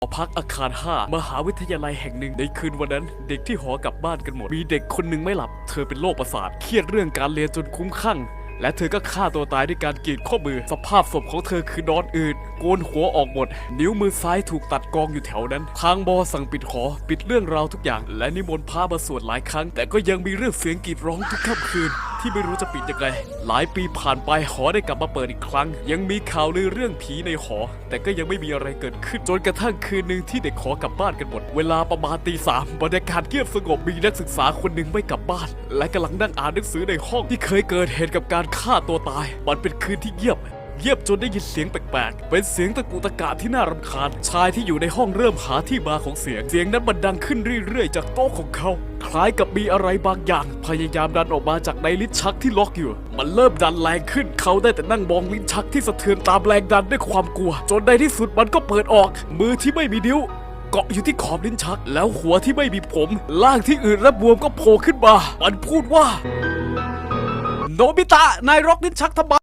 หอพักอาคาร 5 มหาวิทยาลัยแห่งหนึ่งในคืนวันนั้น เด็กที่หอกลับบ้านกันหมด มีเด็กคนหนึ่งไม่หลับ เธอเป็นโรคประสาท เครียดเรื่องการเรียนจนคุ้มคลั่งและเธอก็ฆ่าตัวตายด้วยการกรีดข้อมือ สภาพศพของเธอคือนอนอืดโกนหัวออกหมด นิ้วมือซ้ายถูกตัดกองอยู่แถวนั้น ทางบอสั่งปิดหอปิดเรื่องราวทุกอย่าง และนิมนต์พระมาสวดหลายครั้ง แต่ก็ยังมีเรื่องเสียงกรีดร้องทุกค่ำคืน ที่ไม่รู้จะปิดยังไง หลายปีผ่านไปหอได้กลับมาเปิดอีกครั้ง ยังมีข่าวลือเรื่องผีในหอ แต่ก็ยังไม่มีอะไรเกิดขึ้นจนกระทั่งคืนหนึ่งที่เด็กขอกลับบ้านกันหมด เวลาประมาณตีสามบรรยากาศเงียบสงบมีนักศึกษาคนหนึ่งไม่กลับบ้าน และกำลังนั่งอ่านหนังสือในห้องที่เคยเกิดเหตุกับการฆ่าตัวตาย มันเป็นคืนที่เงียบ เยียบจนได้ยินเสียงแปลกๆ เป็นเสียงตะกุตะกาที่น่ารำคาญ ชายที่อยู่ในห้องเริ่มหาที่มาของเสียง เสียงนั้นมันดังขึ้นเรื่อยๆ จากโต๊ะของเขา คล้ายกับมีอะไรบางอย่าง พยายามดันออกมาจากในลิ้นชักที่ล็อกอยู่ มันเริ่มดันแรงขึ้น เขาได้แต่นั่งมองลิ้นชักที่สะเทือนตามแรงดันด้วยความกลัว จนในที่สุดมันก็เปิดออก มือที่ไม่มีนิ้วเกาะอยู่ที่ขอบลิ้นชัก แล้วหัวที่ไม่มีผม ล่างที่อื่นและบวมก็โผล่ขึ้นมา มันพูดว่า โนบิตะ นายร็อกลิ้นชักทำไม